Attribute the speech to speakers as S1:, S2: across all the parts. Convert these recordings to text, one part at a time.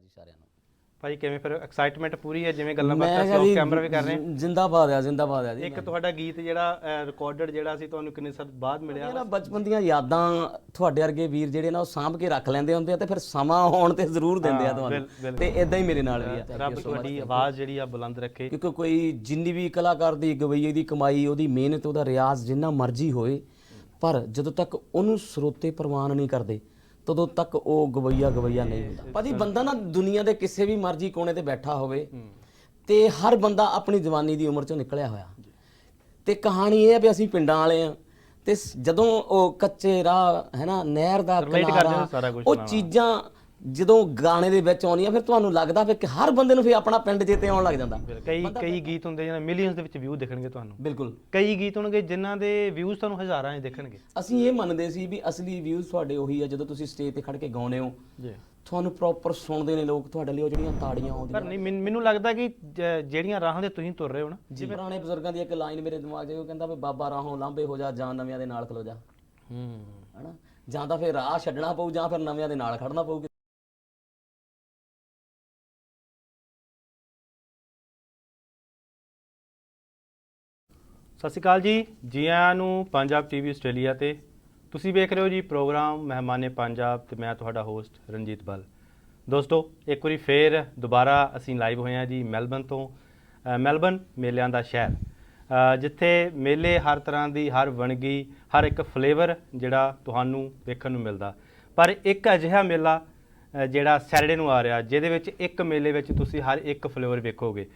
S1: ਜੀ ਸਾਰਿਆਂ ਨੂੰ।
S2: ਭਾਈ ਕਿਵੇਂ ਫਿਰ ਐਕਸਾਈਟਮੈਂਟ ਪੂਰੀ ਹੈ? ਜਿਵੇਂ ਗੱਲਾਂ ਬਾਤਾਂ ਸੀ ਕੈਮਰਾ ਵੀ ਕਰ ਰਹੇ ਹਾਂ।
S1: ਜਿੰਦਾਬਾਦ ਆ ਜਿੰਦਾਬਾਦ ਆ ਜੀ
S2: ਇੱਕ ਤੁਹਾਡਾ ਗੀਤ ਜਿਹੜਾ ਰਿਕਾਰਡਡ ਜਿਹੜਾ ਸੀ ਤੁਹਾਨੂੰ ਕਿੰਨੇ ਸਾਲ ਬਾਅਦ ਮਿਲਿਆ?
S1: ਇਹ ਨਾ ਬਚਪਨ ਦੀਆਂ ਯਾਦਾਂ ਤੁਹਾਡੇ ਵਰਗੇ ਵੀਰ ਜਿਹੜੇ ਨਾ ਉਹ ਸਾਂਭ ਕੇ ਰੱਖ ਲੈਂਦੇ ਹੁੰਦੇ ਆ ਤੇ ਫਿਰ ਸਮਾਂ ਆਉਣ ਤੇ ਜ਼ਰੂਰ ਦਿੰਦੇ ਆ ਤੁਹਾਨੂੰ। ਤੇ ਇਦਾਂ ਹੀ ਮੇਰੇ ਨਾਲ ਵੀ ਆ।
S2: ਰੱਬ ਤੁਹਾਡੀ ਆਵਾਜ਼ ਜਿਹੜੀ ਆ ਬੁਲੰਦ ਰੱਖੇ।
S1: ਕਿਉਂਕਿ ਕੋਈ ਜਿੰਨੀ ਵੀ ਕਲਾਕਾਰ ਦੀ ਗਵਈਏ ਦੀ ਕਮਾਈ ਉਹਦੀ ਮਿਹਨਤ ਉਹਦਾ ਰਿਆਜ਼ ਜਿੰਨਾ ਮਰਜ਼ੀ ਹੋਏ ਪਰ ਜਦੋਂ ਤੱਕ ਉਹਨੂੰ ਸਰੋਤੇ ਪ੍ਰਵਾਨ ਨਹੀਂ ਕਰਦੇ ਤਦੋਂ ਤੱਕ ਉਹ ਗਵਈਆ ਗਵਈਆ ਨਹੀਂ ਹੁੰਦਾ। ਭਾਜੀ ਬੰਦਾ ਨਾ ਦੁਨੀਆ ਦੇ ਕਿਸੇ ਵੀ ਮਰਜ਼ੀ ਕੋਨੇ ਤੇ ਬੈਠਾ ਹੋਵੇ ਤੇ ਹਰ ਬੰਦਾ ਆਪਣੀ ਜਵਾਨੀ ਦੀ ਉਮਰ ਚੋਂ ਨਿਕਲਿਆ ਹੋਇਆ। ਤੇ ਕਹਾਣੀ ਇਹ ਹੈ ਵੀ ਅਸੀਂ ਪਿੰਡਾਂ ਵਾਲੇ ਆ ਤੇ ਜਦੋਂ ਉਹ ਕੱਚੇ ਰਾਹ ਹੈ ਨਾ ਨਹਿਰ ਦਾ ਕਿਨਾਰਾ ਉਹ ਚੀਜ਼ਾਂ ਜਦੋਂ ਗਾਣੇ ਦੇ ਵਿੱਚ ਆਉਂਦੀਆਂ ਫਿਰ ਤੁਹਾਨੂੰ ਲੱਗਦਾ ਫਿਰ ਕਿ ਹਰ ਬੰਦੇ ਨੂੰ ਫਿਰ ਆਪਣਾ ਪਿੰਡ ਚੇਤੇ ਆਉਣ ਲੱਗ ਜਾਂਦਾ।
S2: ਕਈ ਕਈ ਗੀਤ ਹੁੰਦੇ ਜਿਹਨਾਂ ਮਿਲੀਅਨਸ ਦੇ ਵਿੱਚ ਵਿਊ ਦਿਖਣਗੇ ਤੁਹਾਨੂੰ।
S1: ਬਿਲਕੁਲ।
S2: ਕਈ ਗੀਤ ਹੋਣਗੇ ਜਿਨ੍ਹਾਂ ਦੇ ਵਿਊਜ਼ ਤੁਹਾਨੂੰ ਹਜ਼ਾਰਾਂ 'ਚ ਦਿਖਣਗੇ।
S1: ਅਸੀਂ ਇਹ ਮੰਨਦੇ ਸੀ ਵੀ ਅਸਲੀ ਵਿਊਜ਼ ਤੁਹਾਡੇ ਉਹੀ ਆ ਜਦੋਂ ਤੁਸੀਂ ਸਟੇਜ ਤੇ ਖੜ ਕੇ ਗਾਉਂਦੇ ਹੋ।
S2: ਜੀ।
S1: ਤੁਹਾਨੂੰ ਪ੍ਰੋਪਰ ਸੁਣਦੇ ਨੇ ਲੋਕ ਤੁਹਾਡੇ ਲਈ ਉਹ ਜਿਹੜੀਆਂ ਤਾੜੀਆਂ ਆਉਂਦੀਆਂ
S2: ਪਰ ਨਹੀਂ ਮੈਨ- ਮੈਨੂੰ ਲੱਗਦਾ ਕਿ ਜ- ਜਿਹੜੀਆਂ ਰਾਹਾਂ ਦੇ ਤੁਸੀਂ ਤੁਰ ਰਹੇ ਹੋ ਨਾ
S1: ਜੀ। ਪੁਰਾਣੇ ਬਜ਼ੁਰਗਾਂ ਦੀ ਇੱਕ ਲਾਈਨ ਮੇਰੇ ਦਿਮਾਗ 'ਚ ਉਹ ਕਹਿੰਦਾ ਵੀ ਬਾਬਾ ਰਾਹੋਂ ਲਾਂਬੇ ਹੋ ਜਾ ਜਾਂ ਨਵਿਆਂ ਦੇ ਨਾਲ ਖਲੋ ਜਾ।
S2: ਹੂੰ।
S1: ਹਨਾ? ਜਾਂ ਤਾਂ ਫਿਰ ਰਾਹ ਛੱਡਣਾ ਪਊ ਜਾਂ ਫਿਰ ਨਵਿਆਂ ਦੇ ਨਾਲ ਖੜਨਾ ਪਊ।
S2: ਸਤਿ ਸ਼੍ਰੀ ਅਕਾਲ ਜੀ। ਜੀ ਆਇਆਂ ਨੂੰ ਪੰਜਾਬ ਟੀਵੀ ਆਸਟ੍ਰੇਲੀਆ ਤੇ ਤੁਸੀਂ ਵੇਖ ਰਹੇ ਹੋ ਜੀ ਪ੍ਰੋਗਰਾਮ ਮਹਿਮਾਨੇ ਪੰਜਾਬ ਤੇ ਮੈਂ ਤੁਹਾਡਾ ਹੋਸਟ ਰਣਜੀਤ ਬਲ। ਦੋਸਤੋ, ਇੱਕ ਵਾਰੀ ਫੇਰ ਦੁਬਾਰਾ ਅਸੀਂ ਲਾਈਵ ਹੋਏ ਹਾਂ ਜੀ ਮੈਲਬਨ ਤੋਂ ਮੈਲਬਨ ਮੇਲਿਆਂ ਦਾ ਸ਼ਹਿਰ। ਜਿੱਥੇ ਮੇਲੇ ਹਰ ਤਰ੍ਹਾਂ ਦੀ, ਹਰ ਵਣਗੀ ਹਰ ਇੱਕ ਫਲੇਵਰ ਜਿਹੜਾ ਤੁਹਾਨੂੰ ਵੇਖਣ ਨੂੰ ਮਿਲਦਾ। ਪਰ ਇੱਕ ਅਜਿਹਾ ਮੇਲਾ ਜਿਹੜਾ ਸੈਟਰਡੇ ਨੂੰ ਆ ਰਿਹਾ, ਜਿਹਦੇ ਵਿੱਚ ਇੱਕ ਮੇਲੇ ਵਿੱਚ ਤੁਸੀਂ ਹਰ ਇੱਕ ਫਲੇਵਰ ਵੇਖੋਗੇ।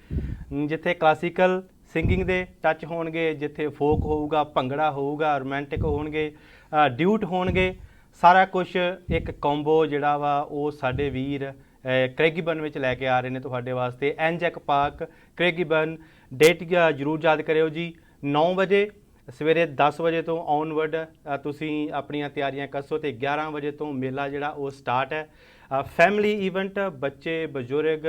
S2: ਜਿੱਥੇ ਕਲਾਸੀਕਲ ਸਿੰਗਿੰਗ ਦੇ ਟੱਚ ਹੋਣਗੇ ਜਿੱਥੇ ਫੋਕ ਹੋਊਗਾ ਭੰਗੜਾ ਹੋਊਗਾ ਰੋਮਾਂਟਿਕ ਹੋਣਗੇ ਡਿਊਟ ਹੋਣਗੇ ਸਾਰਾ ਕੁਝ ਇੱਕ ਕੰਬੋ ਜਿਹੜਾ ਵਾ ਉਹ ਸਾਡੇ ਵੀਰ ਅ, ਕ੍ਰੈਗੀਬਨ ਵਿੱਚ ਲੈ ਕੇ ਆ ਰਹੇ ਨੇ ਤੁਹਾਡੇ ਵਾਸਤੇ। ਐਨਜੈਕ ਪਾਰਕ ਕ੍ਰੈਗੀਬਨ ਡੇਟ ਜਰੂਰ ਯਾਦ ਕਰਿਓ ਜੀ। 9 ਵਜੇ ਸਵੇਰੇ 10 ਵਜੇ ਤੋਂ ਆਨਵਰਡ ਤੁਸੀਂ ਆਪਣੀਆਂ ਤਿਆਰੀਆਂ ਕੱਸੋ ਤੇ 11 ਵਜੇ ਤੋਂ ਮੇਲਾ ਜਿਹੜਾ ਉਹ ਸਟਾਰਟ ਹੈ। ਫੈਮਿਲੀ ਇਵੈਂਟ ਬੱਚੇ ਬਜ਼ੁਰਗ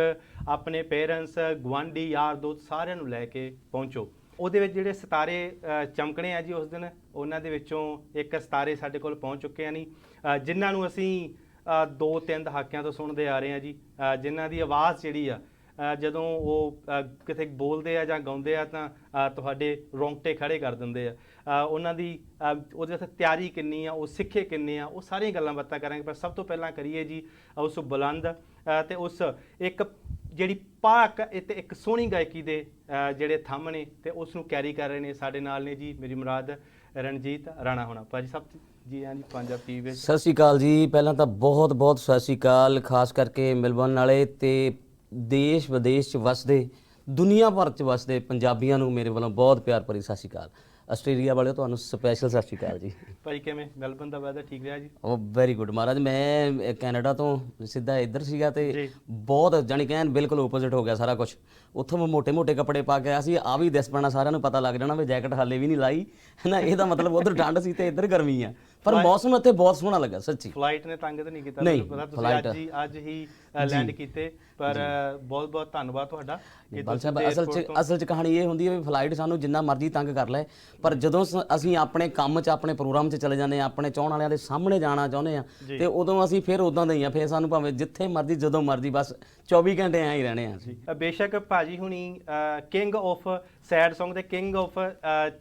S2: ਆਪਣੇ ਪੇਰੈਂਟਸ ਗੁਆਂਢੀ ਯਾਰ ਦੋਸਤ ਸਾਰਿਆਂ ਨੂੰ ਲੈ ਕੇ ਪਹੁੰਚੋ। ਉਹਦੇ ਵਿੱਚ ਜਿਹੜੇ ਸਿਤਾਰੇ ਚਮਕਣੇ ਆ ਜੀ ਉਸ ਦਿਨ ਉਹਨਾਂ ਦੇ ਵਿੱਚੋਂ ਇੱਕ ਸਿਤਾਰੇ ਸਾਡੇ ਕੋਲ ਪਹੁੰਚ ਚੁੱਕੇ ਆ ਨਹੀਂ ਜਿਨ੍ਹਾਂ ਨੂੰ ਅਸੀਂ ਦੋ ਤਿੰਨ ਦਹਾਕਿਆਂ ਤੋਂ ਸੁਣਦੇ ਆ ਰਹੇ ਆ ਜੀ। ਅ, ਜਿਨ੍ਹਾਂ ਦੀ ਆਵਾਜ਼ ਜਿਹੜੀ ਆ ਜਦੋਂ ਉਹ ਕਿਤੇ ਬੋਲਦੇ ਆ ਜਾਂ ਗਾਉਂਦੇ ਆ ਤਾਂ ਤੁਹਾਡੇ ਰੋਂਗਟੇ ਖੜੇ ਕਰ ਦਿੰਦੇ ਆ। ਉਹਨਾਂ ਦੀ ਉਹਦੇ ਵਾਸਤੇ ਤਿਆਰੀ ਕਿੰਨੀ ਆ ਉਹ ਸਿੱਖੇ ਕਿੰਨੇ ਆ ਉਹ ਸਾਰੀਆਂ ਗੱਲਾਂ ਬਾਤਾਂ ਕਰਾਂਗੇ। ਪਰ ਸਭ ਤੋਂ ਪਹਿਲਾਂ ਕਰੀਏ ਜੀ ਉਸ ਬੁਲੰਦ ਅ, ਤੇ ਉਸ ਇੱਕ ਜਿਹੜੀ ਪਾਕ ਤੇ ਇੱਕ ਸੋਹਣੀ ਗਾਇਕੀ ਦੇ ਜਿਹੜੇ ਥੰਮ ਨੇ ਤੇ ਉਸ ਨੂੰ ਕੈਰੀ ਕਰ ਰਹੇ ਨੇ ਸਾਡੇ ਨਾਲ ਨੇ ਜੀ ਮੇਰੀ ਮੁਰਾਦ ਰਣਜੀਤ ਰਾਣਾ ਹੋਣਾ। ਭਾਜੀ ਸਭ ਜੀ ਹਾਂ ਜੀ ਪੰਜਾਬ ਟੀਵੀ ਵਿੱਚ।
S1: ਸਤਿ ਸ਼੍ਰੀ ਅਕਾਲ ਜੀ। ਪਹਿਲਾਂ ਤਾਂ ਬਹੁਤ ਬਹੁਤ ਸਤਿ ਸ਼੍ਰੀ ਅਕਾਲ ਖਾਸ ਕਰਕੇ ਮਿਲਬਨ ਵਾਲੇ ਤੇ ਦੇਸ਼ ਵਿਦੇਸ਼ ਚ ਵਸਦੇ ਦੁਨੀਆ ਭਰ ਚ ਵਸਦੇ ਪੰਜਾਬੀਆਂ ਨੂੰ ਮੇਰੇ ਵੱਲੋਂ ਬਹੁਤ ਪਿਆਰ ਭਰੀ ਸਤਿ ਸ਼੍ਰੀ ਅਕਾਲ। ਆਸਟ੍ਰੇਲੀਆ ਵਾਲਿਓ ਤੁਹਾਨੂੰ ਸਪੈਸ਼ਲ ਸਤਿ ਸ਼੍ਰੀ ਅਕਾਲ ਜੀ।
S2: ਭਾਈ ਕਿਵੇਂ? ਮੈਲਬਨ ਦਾ ਵੈਦਰ ਠੀਕ ਰਿਹਾ ਜੀ?
S1: ਉਹ ਵੈਰੀ ਗੁੱਡ ਮਹਾਰਾਜ ਮੈਂ ਕੈਨੇਡਾ ਤੋਂ ਸਿੱਧਾ ਇੱਧਰ ਸੀਗਾ ਤੇ ਬਹੁਤ ਜਾਨੀ ਕਹਿਣ ਬਿਲਕੁਲ ਓਪੋਜ਼ਿਟ ਹੋ ਗਿਆ ਸਾਰਾ ਕੁਝ ਉੱਥੋਂ ਮੈਂ ਮੋٹے-ਮੋٹے ਕੱਪੜੇ ਪਾ ਕੇ ਆਇਆ ਸੀ ਆ ਵੀ ਦਿਸ ਪੈਣਾ ਸਾਰਿਆਂ ਨੂੰ ਪਤਾ ਲੱਗ ਜਾਣਾ ਵੀ ਜੈਕਟ ਹਾਲੇ ਵੀ ਨਹੀਂ ਲਾਈ। ਨਾ ਇਹਦਾ ਮਤਲਬ ਉਧਰ ਠੰਡ ਸੀ ਤੇ ਇੱਧਰ ਗਰਮੀ ਆ। ਪਰ ਮੌਸਮ ਇੱਥੇ ਬਹੁਤ ਸੋਹਣਾ ਲੱਗਾ ਸੱਚੀ।
S2: ਫਲਾਈਟ ਨੇ ਤੰਗ ਤਾਂ ਨਹੀਂ ਕੀਤਾ
S1: ਨਹੀਂ,
S2: ਪਤਾ ਤੁਸੀਂ
S1: flight-
S2: ਅੱਜ ਹੀ ਅੱਜ ਹੀ ਲੈਂਡ ਕੀਤੇ। ਪਰ ਬਹੁਤ ਬਹੁਤ ਧੰਨਵਾਦ ਤੁਹਾਡਾ ਕਿ
S1: ਬਾਲ
S2: ਤੁਸੀਂ
S1: ਅਸਲ 'ਚ ਅਸਲ 'ਚ ਕਹਾਣੀ ਇਹ ਹੁੰਦੀ ਹੈ ਵੀ ਫਲਾਈਟ ਸਾਨੂੰ ਜਿੰਨਾ ਮਰਜ਼ੀ ਤੰਗ ਕਰ ਲੈ ਪਰ ਜਦੋਂ ਸ- ਅਸੀਂ ਆਪਣੇ ਕੰਮ 'ਚ ਆਪਣੇ ਪ੍ਰੋਗਰਾਮ 'ਚ ਚਲੇ ਜਾਂਦੇ ਆ ਆਪਣੇ ਚਾਹਣ ਵਾਲਿਆਂ ਦੇ ਸਾਹਮਣੇ ਜਾਣਾ ਚਾਹੁੰਦੇ ਆ ਤੇ ਉਦੋਂ ਅਸੀਂ ਫਿਰ ਉਦਾਂ ਦੇ ਹੀ ਆ ਫਿਰ ਸਾਨੂੰ ਭਾਵੇਂ ਜਿੱਥੇ ਮਰਜ਼ੀ ਜਦੋਂ ਮਰਜ਼ੀ ਬਸ 24 ਘੰਟੇ ਐਂ ਹੀ ਰਹਿਣੇ ਆ
S2: ਅ, ਬੇਸ਼ੱਕ ਭਾਜੀ ਹੁਣੀ ਕਿੰਗ ਆਫ ਸੈਡ Song ਤੇ ਕਿੰਗ ਆਫ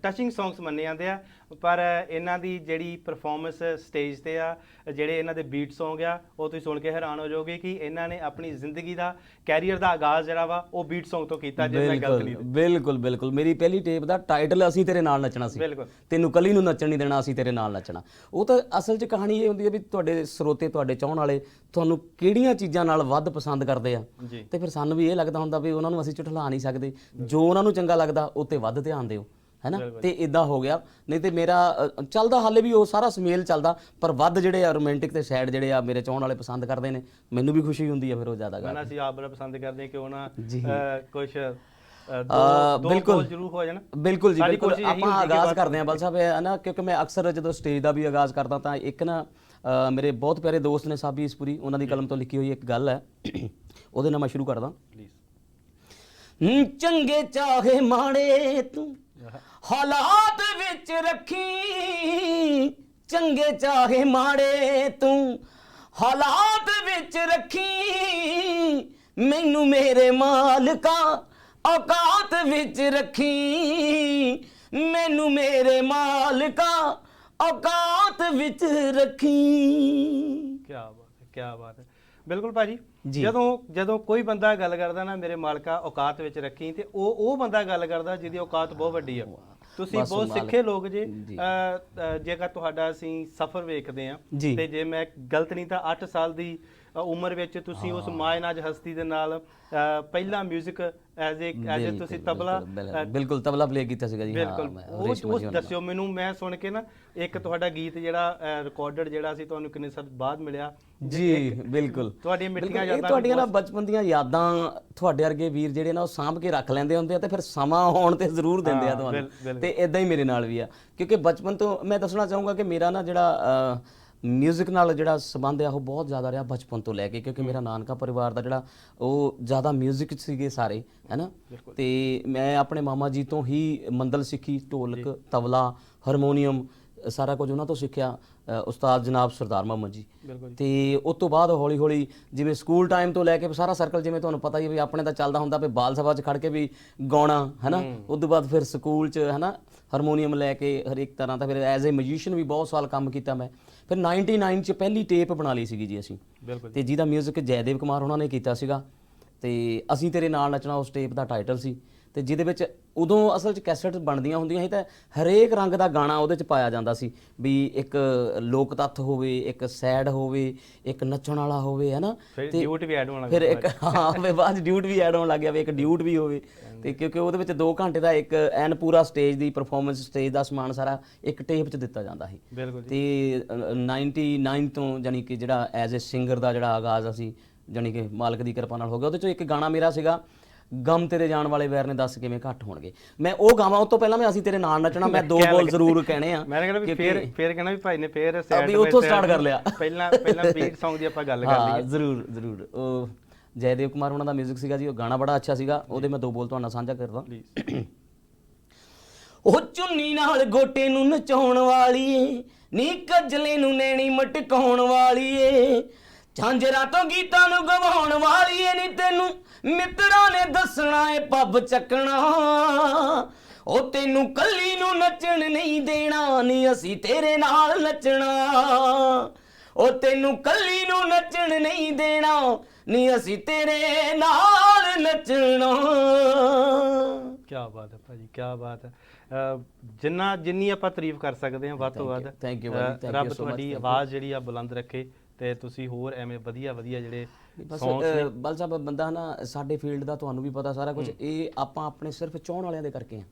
S2: ਟਚਿੰਗ Songs ਮੰਨੇ ਜਾਂਦੇ ਆ। ਪਰ ਇਹਨਾਂ ਦੀ ਜਿਹੜੀ ਪਰਫਾਰਮੈਂਸ ਸਟੇਜ ਤੇ ਆ ਜਿਹੜੇ ਇਹਨਾਂ ਦੇ ਬੀਟ Song ਆ ਉਹ ਤੁਸੀਂ ਸੁਣ ਕੇ ਹੈਰਾਨ ਹੋ ਜਾਓਗੇ ਕਿ ਇਹਨਾਂ ਨੇ ਆਪਣੀ ਜ਼ਿੰਦਗੀ ਦਾ ਕੈਰੀਅਰ ਦਾ ਆਗਾਜ਼ ਜਿਹੜਾ ਵਾ ਉਹ ਬੀਟ Song ਤੋਂ ਕੀਤਾ ਜੇ ਮੈਂ ਗਲਤ ਨਹੀਂ
S1: ਬਿਲਕੁਲ ਬਿਲਕੁਲ। ਮੇਰੀ ਪਹਿਲੀ ਟੇਪ ਦਾ ਟਾਈਟਲ ਅਸੀਂ ਤੇਰੇ ਨਾਲ ਨੱਚਣਾ ਸੀ। ਤੈਨੂੰ ਕੱਲੀ ਨੂੰ ਨੱਚਣ ਨਹੀਂ ਦੇਣਾ ਅਸੀਂ ਤੇਰੇ ਨਾਲ ਨੱਚਣਾ। ਉਹ ਤਾਂ ਅਸਲ 'ਚ ਕਹਾਣੀ ਇਹ ਹੁੰਦੀ ਹੈ ਵੀ ਤੁਹਾਡੇ ਸਰੋਤੇ ਤੁਹਾਡੇ ਚਾਹਣ ਵਾਲੇ ਤੁਹਾਨੂੰ ਕਿਹੜੀਆਂ ਚੀਜ਼ਾਂ ਨਾਲ ਵੱਧ ਪਸੰਦ ਕਰਦੇ ਆ? ਤੇ ਫਿਰ ਸਾਨੂੰ ਵੀ ਇਹ ਲੱਗਦਾ ਹੁੰਦਾ ਵੀ ਉਹਨਾਂ ਨੂੰ ਅਸੀਂ ਝੁਠਲਾ ਨਹੀਂ ਸਕਦੇ। ਜੋ ਉਹਨਾਂ ਨੂੰ ਚੰਗਾ ਲੱਗਦਾ ਉਹ ਤੇ ਵੱਧ ਧਿਆਨ ਦਿਓ। ਹੈਨਾ? ਤੇ ਇਦਾਂ ਹੋ ਗਿਆ। ਨਹੀਂ ਤੇ ਮੇਰਾ ਚੱਲਦਾ ਹਾਲੇ ਵੀ ਉਹ ਸਾਰਾ ਸਮੇਲ ਚੱਲਦਾ ਪਰ ਵੱਧ ਜਿਹੜੇ ਆ ਰੋਮਾਂਟਿਕ ਤੇ ਸੈਡ ਜਿਹੜੇ ਆ ਮੇਰੇ ਚਾਹਣ ਵਾਲੇ ਪਸੰਦ ਕਰਦੇ ਨੇ ਮੈਨੂੰ ਵੀ ਖੁਸ਼ੀ ਹੁੰਦੀ ਆ ਫਿਰ ਉਹ ਜ਼ਿਆਦਾ ਗਾ
S2: ਗਾਣਾ ਅਸੀਂ ਆਪ ਬੜਾ ਪਸੰਦ ਕਰਦੇ ਕਿ ਉਹਨਾਂ
S1: ਜੀ।
S2: ਕੁਝ
S1: ਬਿਲਕੁਲ।
S2: ਬੋਲ ਜ਼ਰੂਰ ਹੋ ਜਾਣ।
S1: ਬਿਲਕੁਲ ਜੀ ਬਿਲਕੁਲ। ਆਪਾਂ ਆਗਾਜ਼ ਕਰਦੇ ਹਾਂ ਬਲ ਸਾਹਿਬ ਹੈ ਨਾ ਕਿਉਂਕਿ ਮੈਂ ਅਕਸਰ ਜਦੋਂ ਸਟੇਜ ਦਾ ਵੀ ਆਗਾਜ਼ ਕਰਦਾ ਤਾਂ ਇੱਕ ਨਾ ਮੇਰੇ ਬਹੁਤ ਪਿਆਰੇ ਦੋਸਤ ਨੇ ਸਾਬੀ ਇਸਪੁਰੀ ਉਹਨਾਂ ਦੀ ਕਲਮ ਤੋਂ ਲਿਖੀ ਹੋਈ ਇੱਕ ਗੱਲ ਹੈ। ਉਹਦੇ ਨਾਲ ਮੈਂ ਸ਼ੁਰੂ ਕਰਦਾ।
S2: ਪਲੀਜ਼
S1: ਚੰਗੇ ਚਾਹੇ ਮਾੜੇ ਤੂੰ ਹਾਲਾਤ ਵਿੱਚ ਰੱਖੀ। ਚੰਗੇ ਚਾਹੇ ਮਾੜੇ ਤੂੰ। ਹਾਲਾਤ ਵਿੱਚ ਰੱਖੀ। ਮੈਨੂੰ ਮੇਰੇ ਮਾਲਕਾ ਔਕਾਤ ਵਿੱਚ ਰੱਖੀ। ਮੈਨੂੰ ਮੇਰੇ ਮਾਲਕਾ ਔਕਾਤ ਵਿੱਚ ਰੱਖੀ।
S2: ਕੀ ਬਾਤ ਹੈ ਕੀ ਬਾਤ ਹੈ। ਬਿਲਕੁਲ ਭਾਜੀ
S1: ਜੀ।
S2: ਜਦੋਂ ਜਦੋਂ ਕੋਈ ਬੰਦਾ ਗੱਲ ਕਰਦਾ ਨਾ ਮੇਰੇ ਮਾਲਕਾ ਔਕਾਤ ਵਿੱਚ ਰੱਖੀ ਤੇ ਉਹ ਉਹ ਬੰਦਾ ਗੱਲ ਕਰਦਾ ਜਿਹਦੀ ਔਕਾਤ ਬਹੁਤ ਵੱਡੀ ਆ। ਤੁਸੀਂ
S1: ਬਸ
S2: ਬਹੁਤ ਸਿੱਖੇ ਲੋਕ ਜੇ
S1: ਜੀ।
S2: ਅ, ਅ, ਜੇਕਰ ਤੁਹਾਡਾ ਅਸੀਂ ਸਫ਼ਰ ਵੇਖਦੇ ਆ
S1: ਜੀ।
S2: ਤੇ ਜੇ ਮੈਂ ਗਲਤ ਨਹੀਂ ਤਾਂ 8 ਸਾਲ ਦੀ ਉਮਰ ਵਿੱਚ ਤੁਸੀਂ ਉਸ ਮਾਇਨਾਜ ਹਸਤੀ ਦੇ ਨਾਲ ਪਹਿਲਾ 뮤직 ਐਜ਼ ਏ ਐਜ਼ ਏ ਤੁਸੀਂ ਤਬਲਾ
S1: ਬਿਲਕੁਲ, ਤਬਲਾ ਪਲੇ ਕੀਤਾ ਸੀਗਾ ਜੀ। ਹਾਂ
S2: ਬਿਲਕੁਲ। ਉਹ ਉਸ
S1: ਹੋਣਾ।
S2: ਦੱਸਿਓ ਮੈਨੂੰ ਮੈਂ ਸੁਣ ਕੇ ਨਾ ਇੱਕ ਤੁਹਾਡਾ ਗੀਤ ਜਿਹੜਾ ਰਿਕਾਰਡਡ ਜਿਹੜਾ ਸੀ ਤੁਹਾਨੂੰ ਕਿੰਨੇ ਸਾਲ ਬਾਅਦ ਮਿਲਿਆ?
S1: ਜੀ ਬਿਲਕੁਲ।
S2: ਤੁਹਾਡੀਆਂ ਮਿੱਠੀਆਂ ਯਾਦਾਂ
S1: ਤੁਹਾਡੀਆਂ ਨਾ ਬਚਪਨ ਦੀਆਂ ਯਾਦਾਂ ਤੁਹਾਡੇ ਵਰਗੇ ਵੀਰ ਜਿਹੜੇ ਨਾ ਉਹ ਸਾਂਭ ਕੇ ਰੱਖ ਲੈਂਦੇ ਹੁੰਦੇ ਆ ਤੇ ਫਿਰ ਸਮਾਂ ਆਉਣ ਤੇ ਜ਼ਰੂਰ ਦਿੰਦੇ ਆ ਤੁਹਾਨੂੰ। ਤੇ ਇਦਾਂ ਹੀ ਮੇਰੇ ਨਾਲ ਵੀ ਆ। ਕਿਉਂਕਿ ਬਚਪਨ ਤੋਂ ਮੈਂ ਦੱਸਣਾ ਚਾਹੂੰਗਾ ਕਿ ਮੇਰਾ ਨਾ ਜਿਹੜਾ ਮਿਊਜ਼ਿਕ ਨਾਲ ਜਿਹੜਾ ਸਬੰਧ ਆ ਉਹ ਬਹੁਤ ਜ਼ਿਆਦਾ ਰਿਹਾ ਬਚਪਨ ਤੋਂ ਲੈ ਕੇ ਕਿਉਂਕਿ ਮੇਰਾ ਨਾਨਕਾ ਪਰਿਵਾਰ ਦਾ ਜਿਹੜਾ ਉਹ ਜ਼ਿਆਦਾ ਮਿਊਜ਼ਿਕ ਸੀਗੇ ਸਾਰੇ ਹੈਨਾ? ਤੇ ਮੈਂ ਆਪਣੇ ਮਾਮਾ ਜੀ ਤੋਂ ਹੀ ਮੰਦਲ ਸਿੱਖੀ ਢੋਲਕ ਤਬਲਾ ਹਾਰਮੋਨੀਅਮ ਸਾਰਾ ਕੁਝ ਉਹਨਾਂ ਤੋਂ ਸਿੱਖਿਆ ਉਸਤਾਦ ਜਨਾਬ ਸਰਦਾਰ ਮੁਹੰਮਦ ਜੀ। ਤੇ ਉਸ ਤੋਂ ਬਾਅਦ ਹੌਲੀ ਹੌਲੀ ਜਿਵੇਂ ਸਕੂਲ ਟਾਈਮ ਤੋਂ ਲੈ ਕੇ ਸਾਰਾ ਸਰਕਲ ਜਿਵੇਂ ਤੁਹਾਨੂੰ ਪਤਾ ਹੀ ਹੈ ਵੀ ਆਪਣੇ ਤਾਂ ਚੱਲਦਾ ਹੁੰਦਾ ਵੀ ਬਾਲ ਸਭਾ 'ਚ ਖੜ ਕੇ ਵੀ ਗਾਉਣਾ ਹੈਨਾ? ਉਸ ਤੋਂ ਬਾਅਦ ਫਿਰ ਸਕੂਲ 'ਚ ਹੈਨਾ? ਹਾਰਮੋਨੀਅਮ ਲੈ ਕੇ ਹਰੇਕ ਤਰ੍ਹਾਂ ਦਾ। ਫਿਰ ਐਜ਼ ਅ ਮਿਊਜ਼ੀਸ਼ੀਅਨ ਵੀ ਬਹੁਤ ਸਾਲ ਕੰਮ ਕੀਤਾ ਮੈਂ। ਫਿਰ 99 'ਚ ਪਹਿਲੀ ਟੇਪ ਬਣਾ ਲਈ ਸੀਗੀ ਜੀ ਅਸੀਂ।
S2: ਬਿਲਕੁਲ
S1: ਤੇ ਜਿਹਦਾ 뮤직 ਜੈਦੇਵ ਕੁਮਾਰ ਉਹਨਾਂ ਨੇ ਕੀਤਾ ਸੀਗਾ। ਤੇ ਅਸੀਂ ਤੇਰੇ ਨਾਲ ਨੱਚਣਾ ਉਸ ਟੇਪ ਦਾ ਟਾਈਟਲ ਸੀ। ਤੇ ਜਿਹਦੇ ਵਿੱਚ ਉਦੋਂ ਅਸਲ 'ਚ ਕੈਸੇਟ ਬਣਦੀਆਂ ਹੁੰਦੀਆਂ ਸੀ ਤਾਂ ਹਰੇਕ ਰੰਗ ਦਾ ਗਾਣਾ ਉਹਦੇ 'ਚ ਪਾਇਆ ਜਾਂਦਾ ਸੀ ਵੀ ਇੱਕ ਲੋਕ ਤੱਥ ਹੋਵੇ ਇੱਕ ਸੈਡ ਹੋਵੇ ਇੱਕ ਨੱਚਣ ਵਾਲਾ ਹੋਵੇ ਹੈਨਾ?
S2: ਫਿਰ ਡਿਊਟ ਵੀ ਐਡ ਹੋਣਾ
S1: ਫਿਰ ਇੱਕ ਹਾਂ ਵੀ ਬਾਅਦ ਡਿਊਟ ਵੀ ਐਡ ਹੋਣ ਲੱਗ ਗਿਆ ਵੀ ਇੱਕ ਡਿਊਟ ਵੀ ਹੋਵੇ। ਤੇ ਕਿਉਂਕਿ ਉਹਦੇ ਵਿੱਚ 2 ਘੰਟੇ ਦਾ ਇੱਕ ਐਨ ਪੂਰਾ ਸਟੇਜ ਦੀ ਪਰਫਾਰਮੈਂਸ ਸਟੇਜ ਦਾ ਸਮਾਨ ਸਾਰਾ ਇੱਕ ਟੇਪ 'ਚ ਦਿੱਤਾ ਜਾਂਦਾ ਸੀ। ਤੇ ਅ, 99 ਤੋਂ ਜਾਨੀ ਕਿ ਜਿਹੜਾ ਐਜ਼ ਅ ਸਿੰਗਰ ਦਾ ਜਿਹੜਾ ਆਗਾਜ਼ ਅਸੀਂ ਜਾਨੀ ਕਿ ਮਾਲਕ ਦੀ ਕਿਰਪਾ ਨਾਲ ਹੋ ਗਿਆ ਉਹਦੇ ਚੋਂ ਇੱਕ ਗਾਣਾ ਮੇਰਾ ਸੀਗਾ ਗਮ ਤੇਰੇ ਜਾਣ ਵਾਲੇ ਵੈਰ ਨੇ ਦੱਸ ਕਿਵੇਂ ਘੱਟ ਹੋਣਗੇ। ਮੈਂ ਉਹ ਗਾਵਾਂ ਉਸ ਤੋਂ ਪਹਿਲਾਂ ਮੈਂ ਅਸੀਂ ਤੇਰੇ ਨਾਲ ਨੱਚਣਾ ਮੈਂ ਦੋ ਬੋਲ ਜ਼ਰੂਰ ਕਹਿਣੇ ਆ
S2: ਮੈਂ ਕਹਿੰਦਾ ਵੀ ਫੇਰ ਫੇਰ ਕਹਿੰਦਾ ਵੀ ਭਾਈ ਨੇ ਫੇਰ sad
S1: ਅਭੀ ਉੱਥੋਂ
S2: sad
S1: ਕਰ ਲਿਆ।
S2: ਪਹਿਲਾਂ ਪਹਿਲਾਂ ਬੀਟ Song ਦੀ ਆਪਾਂ ਗੱਲ ਕਰ
S1: ਹਾਂ
S2: ਲਈਏ।
S1: ਜ਼ਰੂਰ ਜ਼ਰੂਰ। ਉਹ ਜੈਦੇਵ ਕੁਮਾਰ ਉਹਨਾਂ ਦਾ 뮤직 ਸੀਗਾ ਜੀ ਉਹ ਗਾਣਾ ਬੜਾ ਅੱਛਾ ਸੀਗਾ ਉਹਦੇ ਮੈਂ ਦੋ ਬੋਲ ਤੁਹਾਡੇ ਨਾਲ ਸਾਂਝਾ ਕਰਦਾ। ਉਹ ਚੁੰਨੀ ਨਾਲ ਗੋਟੇ ਨੂੰ ਨਚਾਉਣ ਵਾਲੀ ਏ ਨੀ ਕਜਲੇ ਨੂੰ ਨੈਣੀ ਮਟਕਾਉਣ ਵਾਲੀ ਏ ਝਾਂਜਰਾਂ ਤੋਂ ਗੀਤਾਂ ਨੂੰ ਗਵਾਉਣ ਵਾਲੀ ਏ ਨੀ ਤੈਨੂੰ। ਮਿੱਤਰਾਂ ਨੇ ਦੱਸਣਾ ਏ ਪੱਬ ਚੱਕਣਾ। ਉਹ ਤੈਨੂੰ ਕੱਲੀ ਨੂੰ ਨੱਚਣ ਨਹੀਂ ਦੇਣਾ ਨੀ ਅਸੀਂ ਤੇਰੇ ਨਾਲ ਨੱਚਣਾ। ਉਹ ਤੈਨੂੰ ਕੱਲੀ ਨੂੰ ਨੱਚਣ ਨਹੀਂ ਦੇਣਾ ਨੀ ਅਸੀਂ ਤੇਰੇ ਨਾਲ ਨੱਚਣਾ।
S2: ਕੀ ਬਾਤ ਹੈ ਭਾਜੀ ਕੀ ਬਾਤ ਹੈ। ਅਹ ਜਿੰਨਾ ਜਿੰਨੀ ਆਪਾਂ ਤਾਰੀਫ ਕਰ ਸਕਦੇ ਹਾਂ ਵੱਧ ਤੋਂ ਵੱਧ
S1: Thank you
S2: ਅਹ
S1: ਭਾਜੀ, thank you
S2: ਰੱਬ
S1: so much,
S2: ਤੁਹਾਡੀ
S1: thank you.
S2: ਆਵਾਜ਼ ਜਿਹੜੀ ਆ ਬੁਲੰਦ ਰੱਖੇ। ਤੇ ਤੁਸੀਂ ਹੋਰ ਐਵੇਂ ਵਧੀਆ ਵਧੀਆ ਜਿਹੜੇ
S1: ਬਸ
S2: songs
S1: ਬਲ ਸਾਹਿਬ ਬੰਦਾ ਨਾ ਸਾਡੇ ਫੀਲਡ ਦਾ ਤੁਹਾਨੂੰ ਵੀ ਪਤਾ ਸਾਰਾ ਕੁਝ ਇਹ ਆਪਾਂ ਆਪਣੇ ਸਿਰਫ ਚਾਹਣ ਵਾਲਿਆਂ ਦੇ ਕਰਕੇ ਆ।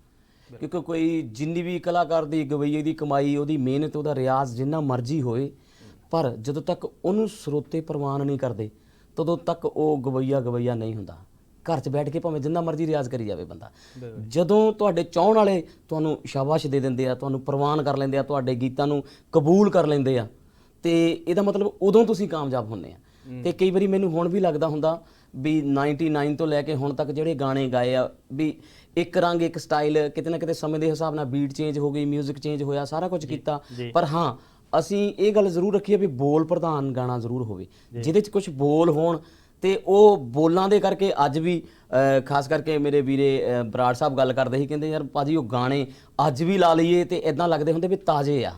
S1: ਕਿਉਂਕਿ ਕੋਈ ਜਿੰਨੀ ਵੀ ਕਲਾਕਾਰ ਦੀ ਗਵਈਏ ਦੀ ਕਮਾਈ ਉਹਦੀ ਮਿਹਨਤ ਉਹਦਾ ਰਿਆਜ਼ ਜਿੰਨਾ ਮਰਜ਼ੀ ਹੋਏ ਪਰ ਜਦੋਂ ਤੱਕ ਉਹਨੂੰ ਸਰੋਤੇ ਪ੍ਰਵਾਨ ਨਹੀਂ ਕਰਦੇ ਤਦੋਂ ਤੱਕ ਉਹ ਗਵਈਆ ਗਵਈਆ ਨਹੀਂ ਹੁੰਦਾ। ਘਰ 'ਚ ਬੈਠ ਕੇ ਭਾਵੇਂ ਜਿੰਨਾ ਮਰਜ਼ੀ ਰਿਆਜ਼ ਕਰੀ ਜਾਵੇ ਬੰਦਾ। ਜਦੋਂ ਤੁਹਾਡੇ ਚਾਹਣ ਵਾਲੇ ਤੁਹਾਨੂੰ ਸ਼ਾਬਾਸ਼ ਦੇ ਦਿੰਦੇ ਆ ਤੁਹਾਨੂੰ ਪ੍ਰਵਾਨ ਕਰ ਲੈਂਦੇ ਆ ਤੁਹਾਡੇ ਗੀਤਾਂ ਨੂੰ ਕਬੂਲ ਕਰ ਲੈਂਦੇ ਆ ਤੇ ਇਹਦਾ ਮਤਲਬ ਉਦੋਂ ਤੁਸੀਂ ਕਾਮਯਾਬ ਹੁੰਦੇ ਆ। ਤੇ ਕਈ ਵਾਰੀ ਮੈਨੂੰ ਹੁਣ ਵੀ ਲੱਗਦਾ ਹੁੰਦਾ ਵੀ 99 ਤੋਂ ਲੈ ਕੇ ਹੁਣ ਤੱਕ ਜਿਹੜੇ ਗਾਣੇ ਗਾਏ ਆ ਵੀ ਇੱਕ ਰੰਗ ਇੱਕ ਸਟਾਈਲ ਕਿਤੇ ਨਾ ਕਿਤੇ ਸਮੇਂ ਦੇ ਹਿਸਾਬ ਨਾਲ ਬੀਟ ਚੇਂਜ ਹੋ ਗਈ 뮤직 ਚੇਂਜ ਹੋਇਆ ਸਾਰਾ ਕੁਝ ਕੀਤਾ। ਪਰ ਹਾਂ ਅਸੀਂ ਇਹ ਗੱਲ ਜ਼ਰੂਰ ਰੱਖੀਏ ਵੀ ਬੋਲ ਪ੍ਰਧਾਨ ਗਾਣਾ ਜ਼ਰੂਰ ਹੋਵੇ। ਜਿਹਦੇ 'ਚ ਕੁਝ ਬੋਲ ਹੋਣ ਤੇ ਉਹ ਬੋਲਾਂ ਦੇ ਕਰਕੇ ਅੱਜ ਵੀ ਖਾਸ ਕਰਕੇ ਮੇਰੇ ਵੀਰੇ ਬਰਾੜ ਸਾਹਿਬ ਗੱਲ ਕਰਦੇ ਸੀ ਕਹਿੰਦੇ ਯਾਰ ਭਾਜੀ ਉਹ ਗਾਣੇ ਅੱਜ ਵੀ ਲਾ ਲਈਏ ਤੇ ਇਦਾਂ ਲੱਗਦੇ ਹੁੰਦੇ ਵੀ ਤਾਜ਼ੇ ਆ।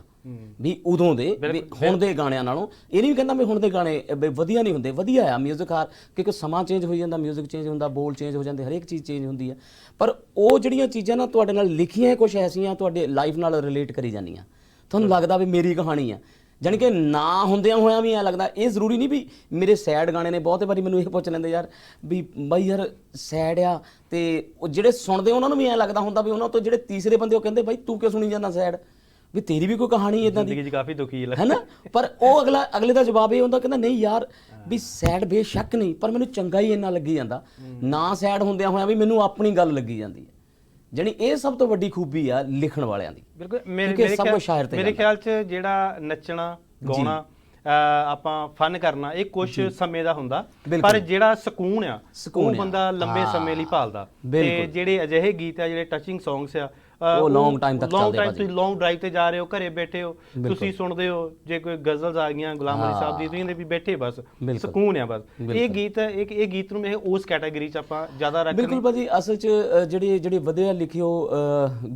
S1: ਵੀ ਉਦੋਂ ਦੇ ਵੀ ਹੁਣ ਦੇ ਗਾਣਿਆਂ ਨਾਲੋਂ ਇਹ ਨਹੀਂ ਕਹਿੰਦਾ ਵੀ ਹੁਣ ਦੇ ਗਾਣੇ ਅਹ, ਵੀ ਵਧੀਆ ਨਹੀਂ ਹੁੰਦੇ ਵਧੀਆ ਆ 뮤직 ਹਾਰ ਕਿਉਂਕਿ ਸਮਾਂ ਚੇਂਜ ਹੋਈ ਜਾਂਦਾ 뮤직 ਚੇਂਜ ਹੁੰਦਾ ਬੋਲ ਚੇਂਜ ਹੋ ਜਾਂਦੇ ਹਰੇਕ ਚੀਜ਼ ਚੇਂਜ ਹੁੰਦੀ ਆ ਪਰ ਉਹ ਜਿਹੜੀਆਂ ਚੀਜ਼ਾਂ ਨਾ ਤੁਹਾਡੇ ਨਾਲ ਲਿਖੀਆਂ ਕੁਝ ਐਸੀਆਂ ਤੁਹਾਡੇ ਲਾਈਫ ਨਾਲ ਰਿਲੇਟ ਕਰੀ ਜਾਂਦੀਆਂ ਤੁਹਾਨੂੰ ਲੱਗਦਾ ਵੀ ਮੇਰੀ ਕਹਾਣੀ ਆ ਜਾਣੀ ਕਿ ਨਾ ਹੁੰਦਿਆਂ ਹੋਇਆਂ ਵੀ ਐ ਲੱਗਦਾ ਇਹ ਜ਼ਰੂਰੀ ਨਹੀਂ ਵੀ ਮੇਰੇ ਸੈਡ ਗਾਣੇ ਨੇ ਬਹੁਤੇ ਵਾਰੀ ਮੈਨੂੰ ਇਹ ਪੁੱਛ ਲੈਂਦੇ ਯਾਰ ਵੀ ਬਾਈ ਯਾਰ ਸੈਡ ਆ ਤੇ ਉਹ ਜਿਹੜੇ ਸੁਣਦੇ ਉਹਨਾਂ ਨੂੰ ਵੀ ਐ ਲੱਗਦਾ ਹੁੰਦਾ ਵੀ ਉਹਨਾਂ ਤੋਂ ਜਿਹੜੇ ਤੀਸਰੇ ਬੰਦੇ ਉਹ ਕਹਿੰਦੇ ਬਾਈ ਤੂੰ ਕਿਉਂ ਸੁਣੀ ਜਾਂਦਾ ਸੈਡ ਵੀ ਤੇਰੀ ਵੀ ਕੋਈ ਕਹਾਣੀ ਇਦਾਂ ਦੀ।
S2: ਜ਼ਿੰਦਗੀ 'ਚ ਕਾਫੀ ਦੁਖੀ ਹੈ
S1: ਹੈਨਾ? ਪਰ ਉਹ ਅਗਲਾ ਅਗਲੇ ਦਾ ਜਵਾਬ ਇਹ ਹੁੰਦਾ ਕਹਿੰਦਾ ਨਹੀਂ ਯਾਰ ਵੀ ਸੈਡ ਬੇਸ਼ੱਕ ਨਹੀਂ ਪਰ ਮੈਨੂੰ ਚੰਗਾ ਹੀ ਇੰਨਾ ਲੱਗੀ ਜਾਂਦਾ। ਨਾ ਸੈਡ ਹੁੰਦਿਆਂ ਹੋਇਆਂ ਵੀ ਮੈਨੂੰ ਆਪਣੀ ਗੱਲ ਲੱਗੀ ਜਾਂਦੀ ਹੈ। ਜਾਣੀ ਇਹ ਸਭ ਤੋਂ ਵੱਡੀ ਖੂਬੀ ਆ ਲਿਖਣ ਵਾਲਿਆਂ ਦੀ।
S2: ਬਿਲਕੁਲ ਮੇਰੇ ਮੇਰੇ
S1: ਸਭ ਸ਼ਾਇਰ ਤੇ
S2: ਮੇਰੇ ਖਿਆਲ 'ਚ ਜਿਹੜਾ ਨੱਚਣਾ ਗਾਉਣਾ ਆਪਾਂ ਫਨ ਕਰਨਾ ਇਹ ਕੁਝ ਸਮੇਂ ਦਾ ਹੁੰਦਾ। ਪਰ ਜਿਹੜਾ ਸਕੂਨ ਆ
S1: ਸਕੂਨ
S2: ਉਹ। ਬੰਦਾ ਲੰਬੇ ਸਮੇਂ ਲਈ ਭਾਲਦਾ। ਤੇ। ਜਿਹੜੇ ਅਜਿਹੇ ਗੀਤ ਆ ਜਿਹੜੇ ਟੱਚਿੰਗ ਸੌਂਗਸ ਆ
S1: ਉਹ long time ਤੱਕ
S2: ਲੌਂਗ
S1: ਚੱਲਦੇ
S2: ਟਾਈਮ
S1: ਭਾਜੀ।
S2: ਤੁਸੀਂ ਲੌਂਗ ਡਰਾਈਵ ਤੇ ਜਾ ਰਹੇ ਹੋ ਘਰੇ ਬੈਠੇ ਹੋ ਤੁਸੀਂ ਸੁਣਦੇ ਹੋ ਜੇ ਕੋਈ ਗਜ਼ਲਸ ਆ ਗਈਆਂ ਗੁਲਾਮ ਅਲੀ ਸਾਹਿਬ ਦੀ ਤੁਸੀਂ ਇਹਦੇ ਵੀ ਬੈਠੇ ਬਸ। ਸਕੂਨ ਆ ਬਸ। ਇਹ ਗੀਤ ਇਹ ਇਹ ਗੀਤ ਨੂੰ ਮੈਂ ਉਸ ਕੈਟਾਗਰੀ ਚ ਆਪਾਂ ਜ਼ਿਆਦਾ ਰੱਖਦੇ
S1: ਬਿਲਕੁਲ ਭਾਜੀ ਅਸਲ 'ਚ ਜਿਹੜੇ ਜਿਹੜੇ ਵਧੀਆ ਲਿਖਿਓ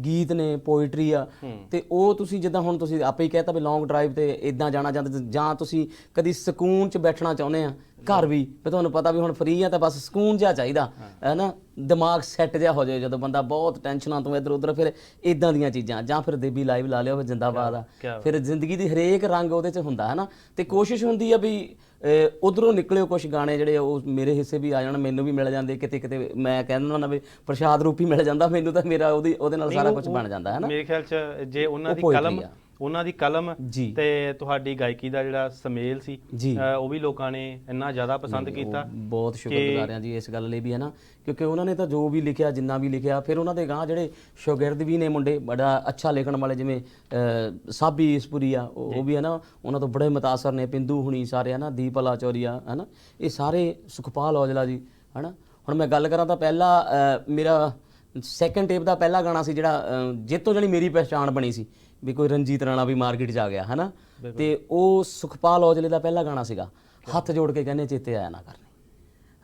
S1: ਗੀਤ ਨੇ ਪੋਇਟਰੀ ਆ ਤੇ ਉਹ ਤੁਸੀਂ ਜਿੱਦਾਂ ਹੁਣ ਤੁਸੀਂ ਆਪੇ ਹੀ ਕਹਿਤਾ ਵੀ ਲੌਂਗ ਡਰਾਈਵ ਤੇ ਇਦਾਂ ਜਾਣਾ ਚਾਹੁੰਦੇ ਜਾਂ ਤੁਸੀਂ ਕਦੀ ਸਕੂਨ 'ਚ ਬੈਠਣਾ ਚਾਹੁੰਦੇ ਆ ਘਰ ਵੀ ਵੀ ਤੁਹਾਨੂੰ ਪਤਾ ਵੀ ਹੁਣ ਫ੍ਰੀ ਆ ਤਾਂ ਬਸ ਸਕੂਨ ਜਿਹਾ ਚਾਹੀਦਾ ਹੈ। ਨਾ ਦਿਮਾਗ ਸੈੱਟ ਜਿਹਾ ਹੋ ਜਾਏ ਜਦੋਂ ਬੰਦਾ ਬਹੁਤ ਟੈਨਸ਼ਨਾਂ ਤੋਂ ਇੱਧਰ ਉੱਧਰ ਫਿਰ ਇਦਾਂ ਦੀਆਂ ਚੀਜ਼ਾਂ ਜਾਂ ਫਿਰ ਦੇਬੀ ਲਾਈਵ ਲਾ ਲਿਓ ਫਿਰ ਜਿੰਦਾਬਾਦ ਆ। ਫਿਰ ਜ਼ਿੰਦਗੀ ਦੀ ਹਰੇਕ ਰੰਗ ਉਹਦੇ 'ਚ ਹੁੰਦਾ ਹੈ ਨਾ ਤੇ ਕੋਸ਼ਿਸ਼ ਹੁੰਦੀ ਆ ਵੀ ਉਧਰੋਂ ਨਿਕਲਿਓ ਕੁਝ ਗਾਣੇ ਜਿਹੜੇ ਉਹ ਮੇਰੇ ਹਿੱਸੇ ਵੀ ਆ ਜਾਣ ਮੈਨੂੰ ਵੀ ਮਿਲ ਜਾਂਦੇ ਕਿਤੇ ਕਿਤੇ ਮੈਂ ਕਹਿੰਦਾ ਨਾ ਵੀ ਪ੍ਰਸ਼ਾਦ ਰੂਪੀ ਮਿਲ ਜਾਂਦਾ ਮੈਨੂੰ ਤਾਂ ਮੇਰਾ ਉਹਦੀ ਉਹਦੇ ਨਾਲ ਸਾਰਾ ਕੁਝ ਬਣ ਜਾਂਦਾ ਹੈ ਨਾ
S2: ਮੇਰੇ ਖਿਆਲ ਚ ਜੇ ਉਹਨਾਂ
S1: ਉਹ
S2: ਦੀ ਕਲਮ। ਉਹਨਾਂ ਦੀ ਕਲਮ
S1: ਜੀ।
S2: ਤੇ ਤੁਹਾਡੀ ਗਾਇਕੀ ਦਾ ਜਿਹੜਾ ਸਮੇਲ ਸੀ
S1: ਜੀ।
S2: ਅ, ਉਹ ਵੀ ਲੋਕਾਂ ਨੇ ਇੰਨਾ ਜ਼ਿਆਦਾ ਪਸੰਦ ਕੀਤਾ
S1: ਬਹੁਤ ਸ਼ੁਕਰਗੁਜ਼ਾਰ ਹਾਂ ਜੀ ਇਸ ਗੱਲ ਲਈ ਵੀ ਹੈ ਨਾ? ਕਿਉਂਕਿ ਉਹਨਾਂ ਨੇ ਤਾਂ ਜੋ ਵੀ ਲਿਖਿਆ ਜਿੰਨਾ ਵੀ ਲਿਖਿਆ ਫਿਰ ਉਹਨਾਂ ਦੇ ਗਾਂ ਜਿਹੜੇ ਸ਼ਾਗਿਰਦ ਵੀ ਨੇ ਮੁੰਡੇ ਬੜਾ ਅੱਛਾ ਲਿਖਣ ਵਾਲੇ ਜਿਵੇਂ ਅਹ, ਸਾਬੀ ਇਸਪੁਰੀ ਆ ਉਹ ਉਹ ਵੀ ਹੈ ਨਾ? ਉਹਨਾਂ ਤੋਂ ਬੜੇ ਮਤਾਸਰ ਨੇ ਪਿੰਦੂ ਹੁਣੀ ਸਾਰੇ ਹੈ ਨਾ? ਦੀਪਲਾ ਚੌਰੀਆ ਹੈ ਨਾ? ਇਹ ਸਾਰੇ ਸੁਖਪਾਲ ਔਜਲਾ ਜੀ ਹੈ ਨਾ? ਹੁਣ ਮੈਂ ਗੱਲ ਕਰਾਂ ਤਾਂ ਪਹਿਲਾ ਅਹ, ਮੇਰਾ ਸੈਕੰਡ ਟੇਪ ਦਾ ਪਹਿਲਾ ਗਾਣਾ ਸੀ ਜਿਹੜਾ ਅਹ, ਜਿੱਤੋਂ ਜਣੀ ਮੇਰੀ ਪਹਿਚਾਣ ਬਣੀ ਸੀ। ਵੀ ਕੋਈ ਰਣਜੀਤ ਰਾਣਾ ਵੀ ਮਾਰਕੀਟ 'ਚ ਆ ਗਿਆ ਹਨਾ? ਤੇ ਉਹ ਸੁਖਪਾਲ ਔਜਲੇ ਦਾ ਪਹਿਲਾ ਗਾਣਾ ਸੀਗਾ ਹੱਥ ਜੋੜ ਕੇ ਕਹਿੰਦੇ ਚੇਤੇ ਆਇਆ ਨਾ ਕਰਨੇ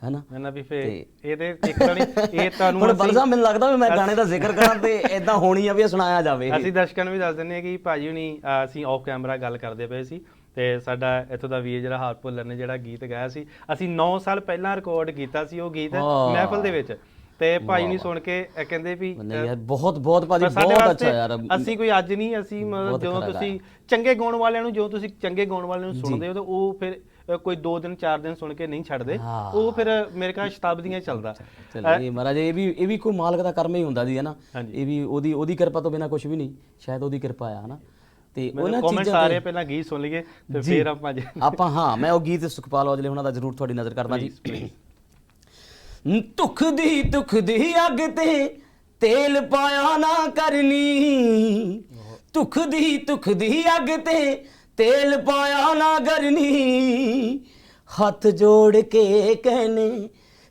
S1: ਹਨਾ?
S2: ਇਹਨਾਂ ਵੀ ਫੇ ਇਹਦੇ ਇੱਕ ਤਾਂ ਨਹੀਂ ਇਹ ਤੁਹਾਨੂੰ
S1: ਹੁਣ ਬਲਸਾ ਮੈਨੂੰ ਲੱਗਦਾ ਵੀ ਮੈਂ ਗਾਣੇ ਦਾ ਜ਼ਿਕਰ ਕਰਾਂ ਤੇ ਇਦਾਂ ਹੋਣੀ ਆ ਵੀ ਇਹ ਸੁਣਾਇਆ ਜਾਵੇ
S2: ਅਸੀਂ ਦਰਸ਼ਕਾਂ ਨੂੰ ਵੀ ਦੱਸ ਦਿੰਦੇ ਹਾਂ ਕਿ ਭਾਜੀ ਹੁਣੀ ਅਸੀਂ ਆਫ ਕੈਮਰਾ ਗੱਲ ਕਰਦੇ ਪਏ ਸੀ ਤੇ ਸਾਡਾ ਇੱਥੋਂ ਦਾ ਵੀਰ ਜਿਹੜਾ ਹਾਰ ਭੁੱਲਰ ਨੇ ਜਿਹੜਾ ਗੀਤ ਗਾਇਆ ਸੀ ਅਸੀਂ 9 ਸਾਲ ਪਹਿਲਾਂ ਰਿਕਾਰਡ ਕੀਤਾ ਸੀ ਉਹ ਗੀਤ। ਮਹਿਫਲ ਦੇ ਵਿੱਚ। ਤੇ ਭਾਈ ਨੇ ਸੁਣ ਕੇ ਇਹ ਕਹਿੰਦੇ ਵੀ
S1: ਨਹੀਂ ਯਾਰ ਬਹੁਤ ਬਹੁਤ ਭਾਜੀ ਬਹੁਤ ਅੱਛਾ ਯਾਰ।
S2: ਅਸੀਂ ਕੋਈ ਅੱਜ ਨਹੀਂ ਅਸੀਂ ਜਦੋਂ ਤੁਸੀਂ ਚੰਗੇ ਗਾਉਣ ਵਾਲਿਆਂ ਨੂੰ ਜੋ ਤੁਸੀਂ ਚੰਗੇ ਗਾਉਣ ਵਾਲਿਆਂ ਨੂੰ ਸੁਣਦੇ ਹੋ ਤਾਂ ਉਹ ਫਿਰ ਕੋਈ 2 ਦਿਨ 4 ਦਿਨ ਸੁਣ ਕੇ ਨਹੀਂ ਛੱਡਦੇ। ਉਹ ਫਿਰ ਮੇਰੇ ਖਿਆਲ ਸ਼ਤਾਬਦੀਆਂ ਚੱਲਦਾ।
S1: ਚਲੋ ਇਹ ਮਹਾਰਾਜ ਇਹ ਵੀ ਇਹ ਵੀ ਕੋਈ ਮਾਲਕ ਦਾ ਕਰਮ ਹੀ ਹੁੰਦਾ ਜੀ ਹੈ ਨਾ। ਇਹ ਵੀ ਉਹਦੀ ਉਹਦੀ ਕਿਰਪਾ ਤੋਂ ਬਿਨਾ ਕੁਝ ਵੀ ਨਹੀਂ ਸ਼ਾਇਦ ਉਹਦੀ ਕਿਰਪਾ ਆ ਹਨਾ? ਤੇ ਉਹਨਾਂ ਚੀਜ਼ਾਂ ਤੇ-
S2: ਰਹੇ ਪਹਿਲਾਂ ਗੀਤ ਸੁਣ ਲਈਏ ਤੇ। ਫਿਰ ਆਪਾਂ ਜੇ
S1: ਆਪਾਂ ਹਾਂ ਮੈਂ ਉਹ ਗੀਤ ਸੁਖਪਾਲ ਔਜਲੇ ਉਹਨਾਂ ਦਾ ਜ਼ਰੂਰ ਤੁਹਾਡੀ ਨਜ਼ਰ ਕਰਦਾ ਜੀ। ਤੁਖ ਦੀ ਤੁਖ ਦੀ ਅੱਗ ਤੇ ਤੇਲ ਪਾਇਆ ਨਾ ਕਰਨੀ। ਤੁਖ ਦੀ ਤੁਖ ਦੀ ਅੱਗ ਤੇ ਤੇਲ ਪਾਇਆ ਨਾ ਕਰਨੀ। ਹੱਥ ਜੋੜ ਕੇ ਕਹਿਨੇ,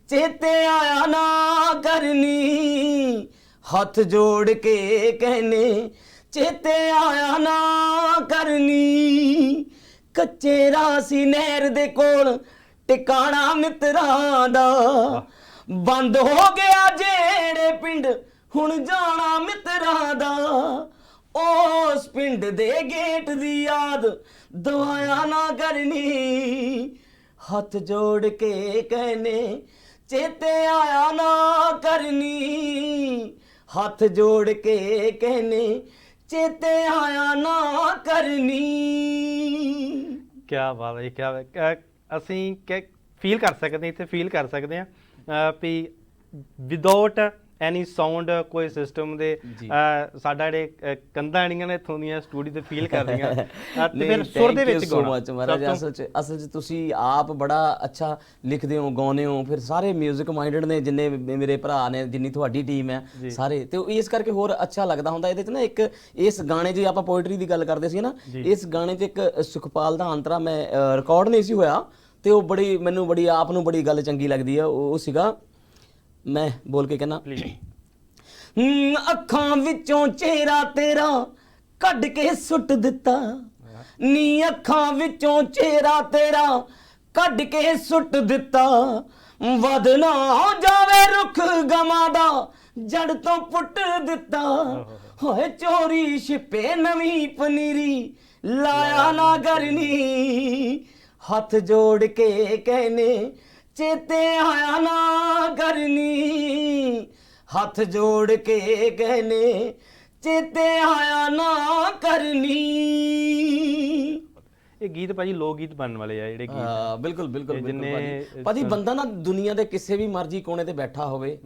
S1: ਚੇਤੇ ਆਇਆ ਨਾ ਕਰਨੀ। ਹੱਥ ਜੋੜ ਕੇ ਕਹਿਨੇ, ਚੇਤੇ ਆਇਆ ਨਾ ਕਰਨੀ। ਕੱਚੇ ਰਾਸੀ ਨਹਿਰ ਦੇ ਕੋਲ ਟਿਕਾਣਾ ਮਿੱਤਰਾਂ ਦਾ। ਬੰਦ ਹੋ ਗਿਆ ਜਿਹੜੇ ਪਿੰਡ, ਹੁਣ ਜਾਣਾ ਮਿੱਤਰਾਂ ਦਾ। ਉਸ ਪਿੰਡ ਦੇ ਗੇਟ ਦੀ ਯਾਦ ਦਵਾਇਆ ਨਾ ਕਰਨੀ। ਹੱਥ ਜੋੜ ਕੇ ਕਹਿਨੇ, ਚੇਤੇ ਆਇਆ ਨਾ ਕਰਨੀ। ਹੱਥ ਜੋੜ ਕੇ ਕਹਿਨੇ, ਚੇਤੇ ਆਇਆ ਨਾ ਕਰਨੀ।
S2: ਕੀ ਬਾਤ ਹੈ ਕੀ ਅਸੀਂ ਫੀਲ ਕਰ ਸਕਦੇ ਇੱਥੇ ਫੀਲ ਕਰ ਸਕਦੇ ਹਾਂ। ਵੀ ਵਿਦਆਊਟ ਐਨੀ ਸਾਊਂਡ ਕੋਈ ਸਿਸਟਮ ਦੇ
S1: ਜੀ।
S2: ਸਾਡਾ ਜਿਹੜੇ ਕੰਧਾਂ ਜਿਹੜੀਆਂ ਨੇ ਇੱਥੋਂ ਦੀਆਂ ਸਟੂਡੀਓ ਤੇ ਫੀਲ ਕਰ ਰਹੀਆਂ ਤੇ ਫਿਰ ਸੁਰ ਦੇ ਵਿੱਚ ਗਾਉਣਾ
S1: ਮਹਾਰਾਜ ਅਸਲ ਚ ਅਸਲ ਚ ਤੁਸੀਂ ਆਪ ਬੜਾ ਅੱਛਾ ਲਿਖਦੇ ਹੋ ਗਾਉਂਦੇ ਹੋ ਫਿਰ ਸਾਰੇ 뮤직 ਮਾਈਂਡਡ ਨੇ ਜਿੰਨੇ ਮੇਰੇ ਭਰਾ ਨੇ ਜਿੰਨੀ ਤੁਹਾਡੀ ਟੀਮ ਹੈ ਸਾਰੇ। ਤੇ ਇਸ ਕਰਕੇ ਹੋਰ ਅੱਛਾ ਲੱਗਦਾ ਹੁੰਦਾ ਇਹਦੇ ਚ ਨਾ ਇੱਕ ਇਸ ਗਾਣੇ 'ਚ ਆਪਾਂ ਪੋਇਟਰੀ ਦੀ ਗੱਲ ਕਰਦੇ ਸੀ ਨਾ ਇਸ ਗਾਣੇ 'ਚ ਇੱਕ ਸੁਖਪਾਲ ਦਾ ਅੰਤਰਾ ਮੈਂ ਰਿਕਾਰਡ ਨਹੀਂ ਸੀ ਹੋਇਆ ਤੇ ਉਹ ਬੜੀ ਮੈਨੂੰ ਬੜੀ ਆਪ ਨੂੰ ਬੜੀ ਗੱਲ ਚੰਗੀ ਲੱਗਦੀ ਹੈ ਉਹ ਸੀਗਾ ਮੈਂ ਬੋਲ ਕੇ ਕਹਿੰਦਾ ਅੱਖਾਂ ਵਿੱਚੋਂ ਚਿਹਰਾ ਤੇਰਾ ਕੱਢ ਕੇ ਸੁੱਟ ਦਿੱਤਾ। ਨੀ ਅੱਖਾਂ ਵਿੱਚੋਂ ਚਿਹਰਾ ਤੇਰਾ ਕੱਢ ਕੇ ਸੁੱਟ ਦਿੱਤਾ। ਵਧ ਨਾ ਜਾਵੇ ਰੁੱਖ ਗਮਾਂ ਦਾ ਜੜ ਤੋਂ ਪੁੱਟ ਦਿੱਤਾ। ਹੋਏ ਚੋਰੀ ਛਿਪੇ ਨਵੀਂ ਪਨੀਰੀ ਲਾਇਆ ਨਾ ਕਰਨੀ ਹੱਥ ਜੋੜ ਕੇ ਕਹਿਨੇ ਚੇਤੇ ਆਇਆ ਨਾ ਕਰਨੀ ਹੱਥ ਜੋੜ ਕੇ ਕਹਿਨੇ ਚੇਤੇ ਆਇਆ ਨਾ ਕਰਨੀ
S2: ਇਹ ਗੀਤ ਭਾਜੀ ਲੋਕ ਗੀਤ ਬਣਨ ਵਾਲੇ ਆ ਜਿਹੜੇ ਗੀਤ
S1: ਹਾਂ ਬਿਲਕੁਲ ਬਿਲਕੁਲ ਬਿਲਕੁਲ ਭਾਜੀ। ਭਾਜੀ ਬੰਦਾ ਨਾ ਦੁਨੀਆ ਦੇ ਕਿਸੇ ਵੀ ਮਰਜ਼ੀ ਕੋਨੇ ਤੇ ਬੈਠਾ ਹੋਵੇ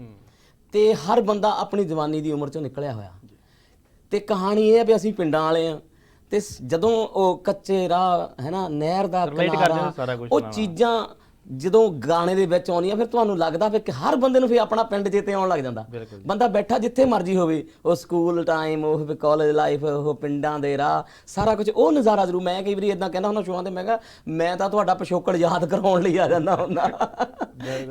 S1: ਤੇ ਹਰ ਬੰਦਾ ਆਪਣੀ ਜਵਾਨੀ ਦੀ ਉਮਰ ਚੋਂ ਨਿਕਲਿਆ ਹੋਇਆ। ਤੇ ਕਹਾਣੀ ਇਹ ਹੈ ਵੀ ਅਸੀਂ ਪਿੰਡਾਂ ਵਾਲੇ ਆ। ਤੇ ਸ- ਜਦੋਂ ਉਹ ਕੱਚੇ ਰਾਹ ਹੈ ਨਾ ਨਹਿਰ ਦਾ
S2: Relate ਕਰਦੇ
S1: ਕਿਨਾਰਾ
S2: ਹੋ ਸਾਰਾ ਕੁਛ
S1: ਉਹ
S2: ਨਾਲ।
S1: ਚੀਜ਼ਾਂ ਜਦੋਂ ਗਾਣੇ ਦੇ ਵਿੱਚ ਆਉਂਦੀਆਂ ਫਿਰ ਤੁਹਾਨੂੰ ਲੱਗਦਾ ਫਿਰ ਕਿ ਹਰ ਬੰਦੇ ਨੂੰ ਫਿਰ ਆਪਣਾ ਪਿੰਡ ਚੇਤੇ ਆਉਣ ਲੱਗ ਜਾਂਦਾ।
S2: ਬਿਲਕੁਲ।
S1: ਬੰਦਾ ਬੈਠਾ ਜਿੱਥੇ ਮਰਜ਼ੀ ਹੋਵੇ ਉਹ ਸਕੂਲ ਟਾਈਮ ਉਹ ਕਾਲਜ ਲਾਈਫ ਉਹ ਪਿੰਡਾਂ ਦੇ ਰਾਹ ਸਾਰਾ ਕੁਝ ਉਹ ਨਜ਼ਾਰਾ ਜ਼ਰੂਰ ਮੈਂ ਕਈ ਵਾਰੀ ਇਦਾਂ ਕਹਿੰਦਾ ਹੁੰਦਾ ਸ਼ੋਆਂ ਤੇ ਮੈਂ ਕਿਹਾ ਮੈਂ ਤਾਂ ਤੁਹਾਡਾ ਪਿਛੋਕੜ ਯਾਦ ਕਰਾਉਣ ਲਈ ਆ ਜਾਂਦਾ ਹੁੰਦਾ।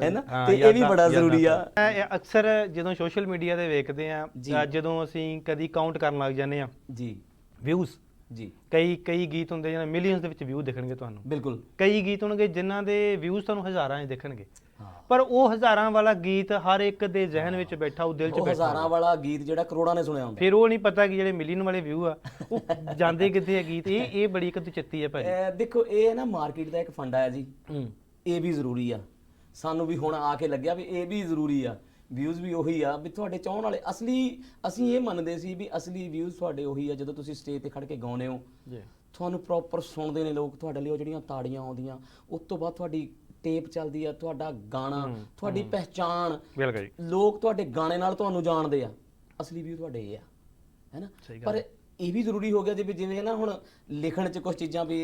S1: ਹੈ ਨਾ?
S2: ਹਾਂ,
S1: ਤੇ ਇਹ ਵੀ
S2: ਯਾਦਾਂ-
S1: ਬੜਾ ਜ਼ਰੂਰੀ ਆ।
S2: ਇਹ ਅਕਸਰ ਜਦੋਂ ਸੋਸ਼ਲ ਮੀਡੀਆ ਤੇ ਵੇਖਦੇ ਆ ਜਦੋਂ ਅਸੀਂ ਕਦੀ ਕਾਊਂਟ ਕਰਨ ਲੱਗ ਜਾਂਦੇ ਆ
S1: ਜੀ।
S2: ਵਿਊਜ਼
S1: ਜੀ।
S2: ਕਈ ਕਈ ਗੀਤ ਹੁੰਦੇ ਜਿਹਨਾਂ ਮਿਲੀਅਨਸ ਦੇ ਵਿੱਚ ਵਿਊ ਦਿਖਣਗੇ ਤੁਹਾਨੂੰ।
S1: ਬਿਲਕੁਲ।
S2: ਕਈ ਗੀਤ ਹੋਣਗੇ ਜਿਨ੍ਹਾਂ ਦੇ ਵਿਊਜ਼ ਤੁਹਾਨੂੰ ਹਜ਼ਾਰਾਂ 'ਚ ਦਿਖਣਗੇ। ਪਰ ਉਹ ਹਜ਼ਾਰਾਂ ਵਾਲਾ ਗੀਤ ਹਰ ਇੱਕ ਦੇ ਜ਼ਿਹਨ ਵਿੱਚ ਬੈਠਾ ਉਹ ਦਿਲ 'ਚ ਬੈਠਾ
S1: ਹਜ਼ਾਰਾਂ ਵਾਲਾ ਗੀਤ ਜਿਹੜਾ ਕਰੋੜਾਂ ਨੇ ਸੁਣਿਆ ਹੁੰਦਾ।
S2: ਫਿਰ ਉਹ ਨਹੀਂ ਪਤਾ ਕਿ ਜਿਹੜੇ ਮਿਲੀਅਨ ਵਾਲੇ ਵਿਊ ਆ ਉਹ ਜਾਂਦੇ ਕਿੱਥੇ ਆ ਗੀਤ? ਇਹ ਇਹ ਬੜੀ ਇੱਕ ਚਿੱਤੀ ਹੈ ਭਾਜੀ।
S1: ਦੇਖੋ ਇਹ ਨਾ ਮਾਰਕੀਟ ਦਾ ਇੱਕ ਫੰਡਾ ਹੈ ਜੀ। ਇਹ ਵੀ ਜ਼ਰੂਰੀ ਆ। ਸਾਨੂੰ ਵੀ ਹੁਣ ਆ ਕੇ ਲੱਗਿਆ ਵੀ ਇਹ ਵੀ ਜ਼ਰੂਰੀ ਆ। ਵਿਊਜ਼ ਵੀ ਉਹੀ ਆ ਵੀ ਤੁਹਾਡੇ ਚਾਹਣ ਵਾਲੇ ਅਸਲੀ ਅਸੀਂ ਇਹ ਮੰਨਦੇ ਸੀ ਵੀ ਅਸਲੀ ਵਿਊਜ਼ ਤੁਹਾਡੇ ਉਹੀ ਆ ਜਦੋਂ ਤੁਸੀਂ ਸਟੇਜ ਤੇ ਖੜ ਕੇ ਗਾਉਂਦੇ ਹੋ।
S2: ਜੀ।
S1: ਤੁਹਾਨੂੰ ਪ੍ਰੋਪਰ ਸੁਣਦੇ ਨੇ ਲੋਕ ਤੁਹਾਡੇ ਲਈ ਉਹ ਜਿਹੜੀਆਂ ਤਾੜੀਆਂ ਆਉਂਦੀਆਂ ਉਸ ਤੋਂ ਬਾਅਦ ਤੁਹਾਡੀ ਟੇਪ ਚੱਲਦੀ ਆ ਤੁਹਾਡਾ ਗਾਣਾ ਤੁਹਾਡੀ ਪਹਿਚਾਣ।
S2: ਬਿਲਕੁਲ ਜੀ।
S1: ਲੋਕ ਤੁਹਾਡੇ ਗਾਣੇ ਨਾਲ ਤੁਹਾਨੂੰ ਜਾਣਦੇ ਆ। ਅਸਲੀ ਵੀ ਤੁਹਾਡੇ ਇਹ ਆ ਹੈਨਾ ਪਰ ਇਹ ਵੀ ਜ਼ਰੂਰੀ ਹੋ ਗਿਆ ਜਿਵੇਂ ਜਿਵੇਂ ਨਾ ਹੁਣ ਲਿਖਣ 'ਚ ਕੁਝ ਚੀਜ਼ਾਂ ਵੀ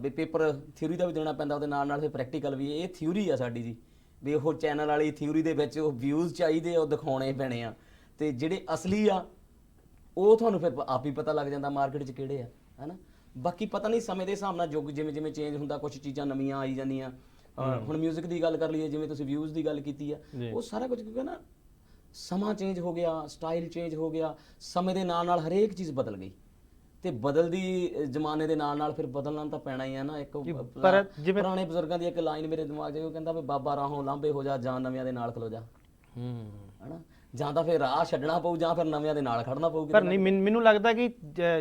S1: ਵੀ ਪੇਪਰ ਥਿਊਰੀ ਦਾ ਵੀ ਦੇਣਾ ਪੈਂਦਾ ਉਹਦੇ ਨਾਲ ਨਾਲ ਫਿਰ ਪ੍ਰੈਕਟੀਕਲ ਵੀ ਇਹ ਥਿਊਰੀ ਆ ਸਾਡੀ ਜੀ। ਵੀ ਉਹ ਚੈਨਲ ਵਾਲੀ ਥਿਊਰੀ ਦੇ ਵਿੱਚ ਉਹ ਵਿਊਜ਼ ਚਾਹੀਦੇ ਆ, ਉਹ ਦਿਖਾਉਣੇ ਪੈਣੇ ਆ। ਤੇ ਜਿਹੜੇ ਅਸਲੀ ਆ ਉਹ ਤੁਹਾਨੂੰ ਫਿਰ ਆਪ ਹੀ ਪਤਾ ਲੱਗ ਜਾਂਦਾ ਮਾਰਕੀਟ 'ਚ ਕਿਹੜੇ ਆ ਹੈਨਾ? ਬਾਕੀ ਪਤਾ ਨਹੀਂ ਸਮੇਂ ਦੇ ਹਿਸਾਬ ਨਾਲ ਯੁੱਗ ਜਿਵੇਂ ਜਿਵੇਂ ਚੇਂਜ ਹੁੰਦਾ ਕੁਝ ਚੀਜ਼ਾਂ ਨਵੀਆਂ ਆਈ ਜਾਂਦੀਆਂ। ਹੁਣ 뮤직 ਦੀ ਗੱਲ ਕਰ ਲਈਏ ਜਿਵੇਂ ਤੁਸੀਂ ਵਿਊਜ਼ ਦੀ ਗੱਲ ਕੀਤੀ ਆ। ਉਹ ਸਾਰਾ ਕੁਝ ਕਿਉਂਕਿ ਨਾ ਸਮਾਂ ਚੇਂਜ ਹੋ ਗਿਆ ਸਟਾਈਲ ਚੇਂਜ ਹੋ ਗਿਆ ਸਮੇਂ ਦੇ ਨਾਲ ਨਾਲ ਹਰੇਕ ਚੀਜ਼ ਬਦਲ ਗਈ। ਤੇ ਬਦਲਦੀ ਜ਼ਮਾਨੇ ਦੇ ਨਾਲ ਨਾਲ ਫਿਰ ਬਦਲਣਾ ਤਾਂ ਪੈਣਾ ਹੀ ਆ ਨਾ ਇੱਕ
S2: ਪਰ ਜਿਵੇਂ-
S1: ਪੁਰਾਣੇ ਬਜ਼ੁਰਗਾਂ ਦੀ ਇੱਕ ਲਾਈਨ ਮੇਰੇ ਦਿਮਾਗ 'ਚ ਉਹ ਕਹਿੰਦਾ ਵੀ ਬਾਬਾ ਰਾਹੋਂ ਲਾਂਬੇ ਹੋ ਜਾ ਜਾਂ ਨਵਿਆਂ ਦੇ ਨਾਲ ਖਲੋ ਜਾ।
S2: ਹੂੰ।
S1: ਹਨਾ? ਜਾਂ ਤਾਂ ਫਿਰ ਰਾਹ ਛੱਡਣਾ ਪਊ ਜਾਂ ਫਿਰ ਨਵਿਆਂ ਦੇ ਨਾਲ ਖੜਨਾ ਪਊ
S2: ਪਰ ਨਹੀਂ ਮੈਨ- ਲੱਗਦਾ ਕਿ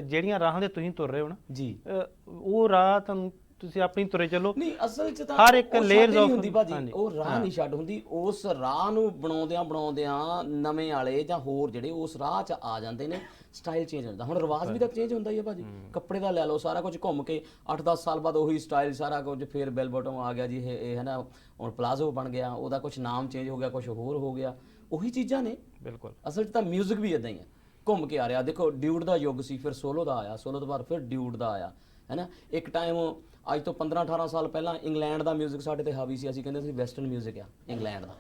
S2: ਜਿਹੜੀਆਂ ਰਾਹਾਂ ਤੇ ਤੁਸੀਂ ਤੁਰ ਰਹੇ ਹੋ ਨਾ
S1: ਜੀ।
S2: ਉਹ ਰਾਹ ਤੁਹਾਨੂੰ ਤੁਸੀਂ ਆਪਣੀ ਤੁਰੇ ਚੱਲੋ।
S1: ਨਹੀਂ ਅਸਲ 'ਚ ਤਾਂ
S2: ਹਰ ਇੱਕ
S1: ਉਹ ਛੱਡ
S2: layers
S1: ਨਹੀਂ
S2: of-
S1: ਹੁੰਦੀ ਭਾਜੀ।
S2: ਹਾਂਜੀ,
S1: ਉਹ ਰਾਹ ਨਹੀਂ ਛੱਡ ਹੁੰਦੀ। ਉਸ ਰਾਹ ਨੂੰ ਬਣਾਉਂਦਿਆਂ ਬਣਾਉਂਦਿਆਂ ਨਵੇਂ ਵਾਲੇ ਜਾਂ ਹੋਰ ਜਿਹੜੇ ਉਸ ਰਾਹ 'ਚ ਆ ਜਾਂਦੇ ਨੇ ਸਟਾਈਲ ਚੇਂਜ ਹੁੰਦਾ। ਹੁਣ ਰਿਵਾਜ ਵੀ ਤਾਂ ਚੇਂਜ ਹੁੰਦਾ ਹੀ ਹੈ ਭਾਜੀ। ਕੱਪੜੇ ਦਾ ਲੈ ਲਓ ਸਾਰਾ ਕੁਝ ਘੁੰਮ ਕੇ 8-10 ਸਾਲ ਬਾਅਦ ਉਹੀ ਸਟਾਈਲ ਸਾਰਾ ਕੁਝ ਫਿਰ ਬੈਲ ਬਟਮ ਆ ਗਿਆ ਜੀ। ਇਹ ਇਹ ਹੈ ਨਾ ਹੁਣ ਪਲਾਜ਼ੋ ਬਣ ਗਿਆ ਉਹਦਾ ਕੁਝ ਨਾਮ ਚੇਂਜ ਹੋ ਗਿਆ ਕੁਝ ਹੋਰ ਹੋ ਗਿਆ। ਉਹੀ ਚੀਜ਼ਾਂ ਨੇ।
S2: ਬਿਲਕੁਲ।
S1: ਅਸਲ 'ਚ ਤਾਂ 뮤직 ਵੀ ਇਦਾਂ ਹੀ ਹੈ ਘੁੰਮ ਕੇ ਆ ਰਿਹਾ। ਦੇਖੋ ਡਿਊਡ ਦਾ ਯੁੱਗ ਸੀ ਫਿਰ ਸੋਲੋ ਦਾ ਆਇਆ। ਸੋਲੋ ਤੋਂ ਬਾਅਦ ਫਿਰ ਡਿਊਡ ਦਾ ਆਇਆ। ਹੈਨਾ ਇੱਕ ਟਾਈਮ ਅੱਜ ਤੋਂ 15 18 ਸਾਲ ਪਹਿਲਾਂ ਇੰਗਲੈਂਡ ਦਾ 뮤직 ਸਾਡੇ ਤੇ ਹਾਵੀ ਸੀ ਅਸੀਂ ਕਹਿੰਦੇ ਸੀ ਵੈਸਟਰਨ 뮤직 ਆ ਇੰਗਲੈਂਡ ਦਾ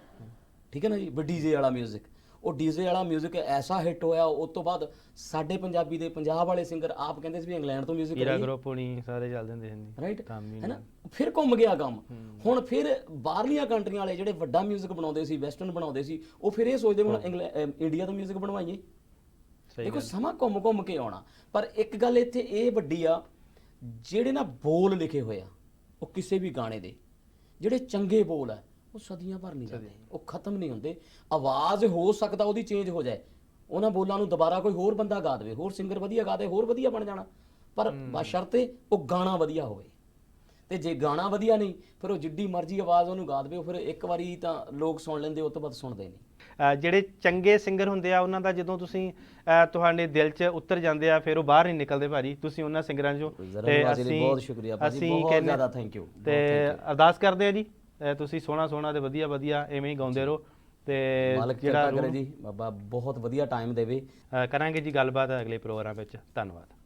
S1: ਠੀਕ ਹੈ ਨਾ ਜੀ ਡੀਜੇ ਵਾਲਾ 뮤직 ਉਹ ਡੀਜੇ ਵਾਲਾ 뮤직 ਐਸਾ ਹਿੱਟ ਹੋਇਆ ਉਸ ਤੋਂ ਬਾਅਦ ਸਾਡੇ ਪੰਜਾਬੀ ਦੇ ਪੰਜਾਬ ਵਾਲੇ ਸਿੰਗਰ ਆਪ ਕਹਿੰਦੇ ਸੀ ਵੀ ਇੰਗਲੈਂਡ ਤੋਂ 뮤직
S2: ਹੀਰਾ ਗਰੁੱਪ ਹੋਣੀ ਸਾਰੇ ਚੱਲਦੇ ਹੁੰਦੇ ਸੀ
S1: ਰਾਈਟ
S2: ਕਾਮੀ
S1: ਹੈਨਾ ਫਿਰ ਘੁੰਮ ਗਿਆ ਕੰਮ ਹੁਣ ਫਿਰ ਬਾਹਰਲੀਆਂ ਕੰਟਰੀਆਂ ਵਾਲੇ ਜਿਹੜੇ ਵੱਡਾ 뮤직 ਬਣਾਉਂਦੇ ਸੀ ਵੈਸਟਰਨ ਬਣਾਉਂਦੇ ਸੀ ਉਹ ਫਿਰ ਇਹ ਸੋਚਦੇ ਹੁਣ ਇੰਗਲੈ- ਅਹ ਇੰਡੀਆ ਤੋਂ 뮤직 ਬਣਵਾਈਏ
S2: ਸਹੀ
S1: ਦੇਖੋ ਸਮਾਂ ਘੁੰਮ ਘੁੰਮ ਕੇ ਆਉਣਾ ਪਰ ਇੱਕ ਗੱਲ ਇੱਥੇ ਇਹ ਵੱਡੀ ਆ ਜਿਹੜੇ ਨਾ ਬੋਲ ਲਿਖੇ ਹੋਏ ਆ ਉਹ ਕਿਸੇ ਵੀ ਗਾਣੇ ਦੇ ਜਿਹੜੇ ਚੰਗੇ ਬੋਲ ਆ ਉਹ ਸਦੀਆਂ ਭਰ ਨਹੀਂ ਜਾਂਦੇ ਉਹ ਖਤਮ ਨਹੀਂ ਹੁੰਦੇ। ਆਵਾਜ਼ ਹੋ ਸਕਦਾ ਉਹਦੀ ਚੇਂਜ ਹੋ ਜਾਏ ਉਹਨਾਂ ਬੋਲਾਂ ਨੂੰ ਦੁਬਾਰਾ ਕੋਈ ਹੋਰ ਬੰਦਾ ਗਾ ਦੇਵੇ ਹੋਰ ਸਿੰਗਰ ਵਧੀਆ ਗਾ ਦੇ ਹੋਰ ਵਧੀਆ ਬਣ ਜਾਣਾ। ਪਰ ਬਸ਼ਰਤੇ ਉਹ ਗਾਣਾ ਵਧੀਆ ਹੋਵੇ। ਤੇ ਜੇ ਗਾਣਾ ਵਧੀਆ ਨਹੀਂ ਫਿਰ ਉਹ ਜਿੱਡੀ ਮਰਜ਼ੀ ਆਵਾਜ਼ ਉਹਨੂੰ ਗਾ ਦੇਵੇ ਫਿਰ ਇੱਕ ਵਾਰੀ ਤਾਂ ਲੋਕ ਸੁਣ ਲੈਂਦੇ ਉਸ ਤੋਂ ਬਾਅਦ ਸੁਣਦੇ ਨਹੀਂ।
S2: ਅ, ਜਿਹੜੇ ਚੰਗੇ ਸਿੰਗਰ ਹੁੰਦੇ ਆ ਉਹਨਾਂ ਦਾ ਜਦੋਂ ਤੁਸੀਂ ਅ, ਤੁਹਾਡੇ ਦਿਲ 'ਚ ਉਤਰ ਜਾਂਦੇ ਆ ਫਿਰ ਉਹ ਬਾਹਰ ਨਹੀਂ ਨਿਕਲਦੇ ਭਾਜੀ ਤੁਸੀਂ ਉਹਨਾਂ ਸਿੰਗਰਾਂ 'ਚੋਂ।
S1: ਜ਼ਰਾ ਲਈ ਬਹੁਤ ਸ਼ੁਕਰੀਆ ਭਾਜੀ, ਬਹੁਤ
S2: ਕਹਿੰਦੇ-
S1: ਜ਼ਿਆਦਾ thank you, ਬਹੁਤ
S2: ਤੇ ਅਰਦਾਸ ਕਰਦੇ ਆ ਜੀ ਅ, ਤੁਸੀਂ ਸੋਹਣਾ ਸੋਹਣਾ ਤੇ ਵਧੀਆ ਵਧੀਆ ਐਵੇਂ ਹੀ ਗਾਉਂਦੇ ਰਹੋ ਤੇ
S1: ਮਾਲਕ
S2: ਜਿਹੜਾ
S1: ਕਿਰਪਾ ਕਰੇ ਜੀ ਬਾਬਾ ਬਹੁਤ ਵਧੀਆ ਟਾਈਮ ਦੇਵੇ।
S2: ਅ, ਕਰਾਂਗੇ ਜੀ ਗੱਲਬਾਤ ਅਗਲੇ ਪ੍ਰੋਗਰਾਮ ਵਿੱਚ ਧੰਨਵਾਦ।